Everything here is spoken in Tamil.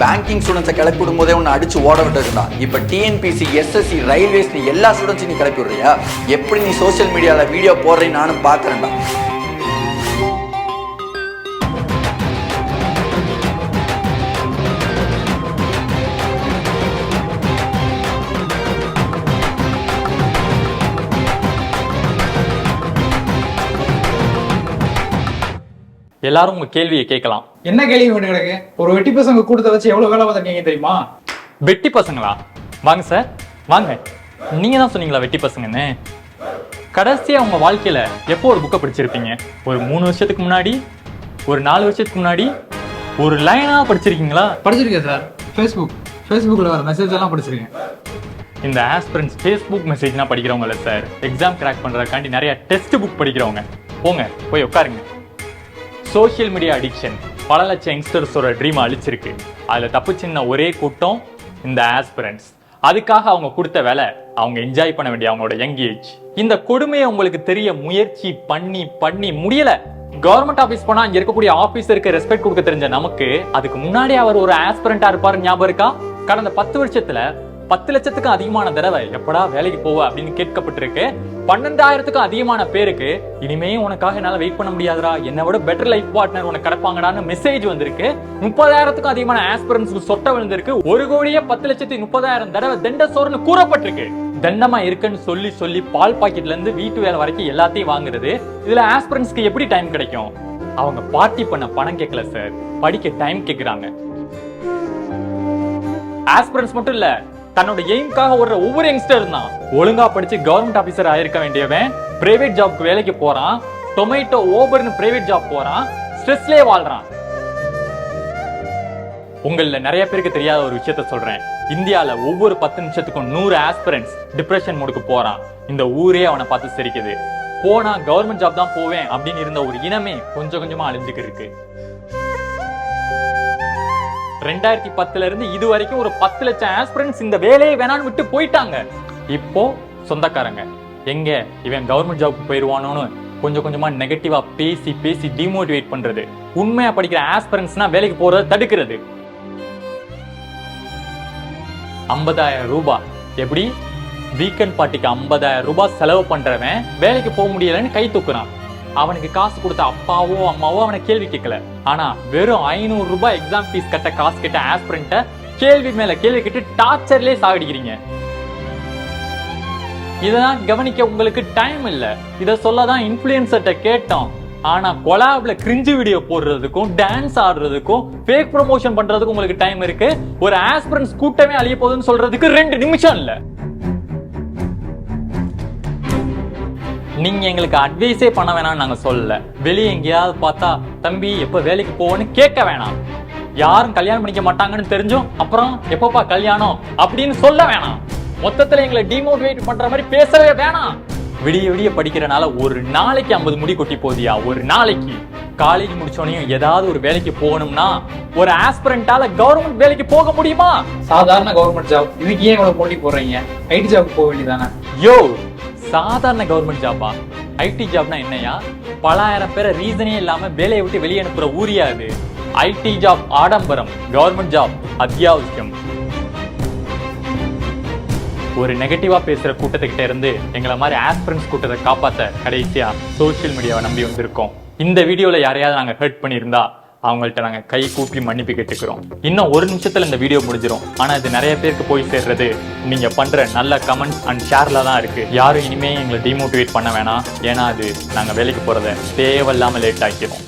பேங்கிங் ஸ்டூடெண்ட்ஸை கிளப்பி விடும்போதே உன்னை அடிச்சு ஓட விட்டுருக்கா இப்போ டிஎன்பிசி எஸ்எஸ்சி ரயில்வேஸ் எல்லா ஸ்டூடெண்ட்ஸையும் நீ கிளப்பி விடுறியா எப்படி நீ சோஷியல் மீடியாவில் வீடியோ போடுறேன்னு நானும் பார்க்குறேன்டா எல்லாரும் உங்கள் கேள்வியை கேட்கலாம். என்ன கேள்வி வேணும் கிடக்கு ஒரு வெட்டி பசங்க கூட்டத்தை வச்சு எவ்வளவு வேலை பார்த்துருக்கீங்க தெரியுமா? வெட்டி பசங்களா? வாங்க சார் வாங்க. நீங்க தான் சொன்னீங்களா வெட்டி பசங்கன்னு? கடைசியா உங்க வாழ்க்கையில எப்போ ஒரு புக்கை படிச்சிருப்பீங்க? ஒரு மூணு வருஷத்துக்கு முன்னாடி ஒரு நாலு வருஷத்துக்கு முன்னாடி ஒரு லைனா படிச்சிருக்கீங்களா? படிச்சிருக்கேன் சார். ஃபேஸ்புக் ஃபேஸ்புக்கில் வர மெசேஜ் எல்லாம் படிச்சிருக்கேன். இந்த ஆஸ்பிரன்ஸ் ஃபேஸ்புக் மெசேஜ்லாம் படிக்கிறவங்க இல்லை சார். எக்ஸாம் கிராக் பண்றதுக்காண்டி நிறைய டெஸ்ட் புக் படிக்கிறவங்க. போங்க போய் உட்காருங்க. சோஷியல் மீடியா அடிக்ஷன் பல லட்சம் யங்ஸ்டர்ஸோட ட்ரீம் அழிச்சிருக்கு. அதில் தப்பு சின்ன ஒரே கூட்டம் இந்த ஆஸ்பிரண்ட்ஸ் அதுக்காக அவங்க கொடுத்த வேலை அவங்க என்ஜாய் பண்ண வேண்டிய அவங்களோட யங் ஏஜ் இந்த கொடுமையை உங்களுக்கு தெரிய முயற்சி பண்ணி பண்ணி முடியல. கவர்மெண்ட் ஆஃபீஸ் போனா இங்க இருக்கக்கூடிய ஆபீசருக்கு ரெஸ்பெக்ட் கொடுக்க தெரிஞ்ச நமக்கு அதுக்கு முன்னாடி அவர் ஒரு ஆஸ்பிரண்டா இருப்பாரு ஞாபகம் இருக்கா? கடந்த பத்து வருஷத்துல பத்து லட்சத்துக்கும் அதிகமான தடவை எப்படா வேலைக்கு போவ அப்படின்னு கேட்கப்பட்டிருக்கு. பன்னெண்டாயிரத்துக்கும் அதிகமான பேருக்கு இனிமே உனக்காக என்னால வெயிட் பண்ண முடியாதுடா. என்னை விட பெட்டர் லைஃப் பார்ட்னர் உனக்கு கிடப்பாங்கடான்னு மெசேஜ் வந்திருக்கு. முப்பதாயிரத்துக்கும் அதிகமான ஆஸ்பிரன்ஸ்க்கு சொட்ட விழுந்திருக்கு. ஒரு கோடியே பத்து லட்சத்தி முப்பதாயிரம் தடவை தண்ட சோறுன்னு கூறப்பட்டிருக்கு. தண்டமா இருக்குன்னு சொல்லி சொல்லி பால் பாக்கெட்ல இருந்து வீட்டு வேலை வரைக்கும் எல்லாத்தையும் வாங்குறது. இதுல ஆஸ்பிரன்ஸ்க்கு எப்படி டைம் கிடைக்கும்? அவங்க பார்ட்டி பண்ண பணம் கேட்கல சார் படிக்க டைம் கேக்குறாங்க. ஆஸ்பிரன்ஸ் மட்டும் இல்ல தன்னோட எய்ம்காக ஓடுற ஒவ்வொரு யங்ஸ்டர் தான் ஒழுங்கா படிச்சு கவர்மெண்ட் ஆபீசர் ஆயிருக்க வேண்டியவன் பிரைவேட் ஜாப்க்கு வேலைக்கு போறான் டொமேட்டோ ஓபர்னு பிரைவேட் ஜாப் போறான் ஸ்ட்ரெஸ்லேயே வாழ்றான். உங்களில் நிறைய பேருக்கு தெரியாத ஒரு விஷயத்த சொல்றேன். இந்தியால ஒவ்வொரு பத்து நிமிஷத்துக்கும் நூறு ஆஸ்பிரன்ஸ் டிப்ரெஷன் மூடுக்கு போறான். இந்த ஊரே அவனை பார்த்து சிரிக்குது. போனா கவர்மெண்ட் ஜாப் தான் போவேன் அப்படின்னு இருந்த ஒரு இனமே கொஞ்சம் கொஞ்சமா அழிஞ்சுக்கிட்டு இருக்கு. ரெண்டாயிரத்தி பத்துல இருந்து இது வரைக்கும் ஒரு பத்து லட்சம் ஆஸ்பிரன்ஸ் இந்த வேலையை வேணான்னு விட்டு போயிட்டாங்க. இப்போ சொந்தக்காரங்க. எங்க இவன் கவர்மெண்ட் ஜாப்க்கு போயிடுவானோன்னு கொஞ்சம் கொஞ்சமா நெகட்டிவா பேசி பேசி டிமோட்டிவேட் பண்றது. உண்மையா படிக்கிற ஆஸ்பிரன்ஸ்னா வேலைக்கு போறதை தடுக்கிறது. ஐம்பதாயிரம் ரூபாய் எப்படி? வீக்கெண்ட் பார்ட்டிக்கு ஐம்பதாயிரம் ரூபாய் செலவு பண்றவன் வேலைக்கு போக முடியலன்னு கை தூக்குறான். அவனுக்கு காசு கொடுத்த அப்பாவோ அம்மாவோ அவனை கேள்வி கேட்கல. ஆனா வெறும் ஐநூறு ரூபாய் எக்ஸாம் ஃபீஸ் கட்ட காசு கிட்ட ஆஸ்பிரண்ட்ட கேள்வி மேல கேள்வி கேட்டு டார்ச்சர்லயே சாகடிக்கிறீங்க. இதெல்லாம் கவனிக்க உங்களுக்கு டைம் இல்ல. இத சொல்லதான் இன்ஃபுளுசர்ட்ட கேட்டோம். ஆனா கொலாப்ல கிரிஞ்சு வீடியோ போடுறதுக்கும் டான்ஸ் ஆடுறதுக்கும் ஃபேக் ப்ரொமோஷன் பண்றதுக்கும் உங்களுக்கு டைம் இருக்கு. ஒரு ஆஸ்பிரன்ஸ் கூட்டமே அழிய போகுதுன்னு சொல்றதுக்கு ரெண்டு நிமிஷம் இல்ல. நீங்க எங்களுக்கு அட்வைஸே பண்ண வேணாம்னு நாங்க சொல்லல. வெளியே எங்கேயாவது பார்த்தா தம்பி எப்ப வேலைக்கு போவோன்னு கேட்க வேணாம். யாரும் கல்யாணம் பண்ணிக்க மாட்டாங்கன்னு தெரிஞ்சும் அப்புறம் எப்பப்பா கல்யாணம்? அப்படின்னு சொல்ல வேணாம். மொத்தத்துல எங்களை டிமோட்டிவேட் பண்ற மாதிரி பேசவே வேணாம். விடிய விடிய படிக்கிறனால ஒரு நாளைக்கு ஐம்பது முடி கொட்டி போதியா ஒரு நாளைக்கு. காலேஜ் முடிச்சோனையும் ஏதாவது ஒரு வேலைக்கு போகணும்னா ஒரு ஆஸ்பிரண்டால கவர்மெண்ட் வேலைக்கு போக முடியுமா? சாதாரண கவர்மெண்ட் ஜாப் இதுக்கு ஏன் இவ்வளவு போட்டி போடுறீங்க? ஐடி ஜாப் போக வேண்டியதானே யோ சாதாரண கவர்மெண்ட் ஜாபா ஐடி ஜாப்னா என்னையா? பலாயிரம் பேரை ரீசனே இல்லாம வேலையை விட்டு வெளியே அனுப்புற ஊரியா அது ஐடி ஜாப் ஆடம்பரம் கவர்மெண்ட் ஜாப் அத்தியாவசியம். ஒரு நெகட்டிவா பேசுற கூட்டத்துக்கிட்ட இருந்து எங்களை மாதிரி ஆஸ்பிரன்ஸ் கூட்டத்தை காப்பாத்த கடைசியா சோஷியல் மீடியாவை நம்பி வந்திருக்கோம். இந்த வீடியோல யாரையாவது நாங்க ஹர்ட் பண்ணியிருந்தா அவங்கள்ட்ட நாங்க கை கூப்பி மன்னிப்பு கேட்டுக்கிறோம். இன்னும் ஒரு நிமிஷத்துல இந்த வீடியோ முடிஞ்சிரும். ஆனா இது நிறைய பேருக்கு போய் சேர்றது. நீங்க பண்ற நல்ல கமெண்ட்ஸ் அண்ட் ஷேரில் தான் இருக்கு. யாரும் இனிமே எங்களை டிமோட்டிவேட் பண்ண வேணாம். ஏன்னா அது நாங்க வேலைக்கு போறத தேவையில்லாம லேட் ஆக்கிடும்